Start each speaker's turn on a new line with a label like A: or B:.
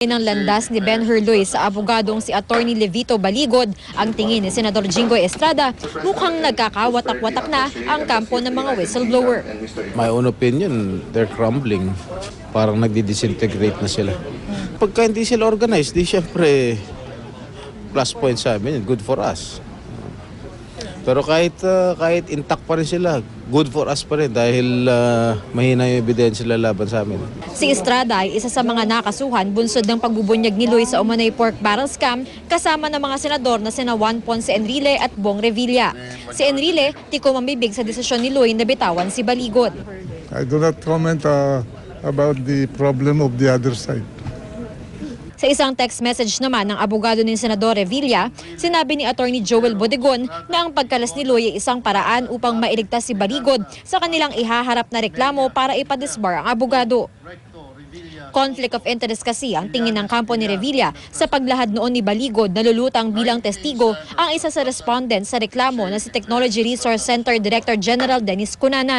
A: ng landas ni Ben Hurloy sa abogadong si Attorney Levito Baligod, ang tingin ni Senador Jingoy Estrada, mukhang nagkakawatak-watak na ang kampo ng mga whistleblower.
B: My own opinion, they're crumbling. Parang nagdi-disintegrate na sila. Pagka hindi sila organized, di syempre plus point sa amin, good for us. Pero kahit uh, kahit intact pa rin sila, good for us pa rin dahil uh, mahina yung ebidensya laban sa amin.
A: Si Estrada ay isa sa mga nakasuhan bunsod ng pagbubunyag ni Luis sa Umanay Pork Barrel Scam kasama ng mga senador na sina Juan Ponce Enrile at Bong Revilla. Si Enrile, tiko mamibig sa desisyon ni Luis na bitawan si Baligod.
C: I do not comment uh, about the problem of the other side.
A: Sa isang text message naman ng abogado ni Senador Revilla, sinabi ni Attorney Joel Bodegon na ang pagkalas ni Loy ay isang paraan upang mailigtas si Baligod sa kanilang ihaharap na reklamo para ipadisbar ang abogado. Conflict of interest kasi ang tingin ng kampo ni Revilla sa paglahad noon ni Baligod na lulutang bilang testigo ang isa sa respondent sa reklamo na si Technology Resource Center Director General Dennis Cunanan.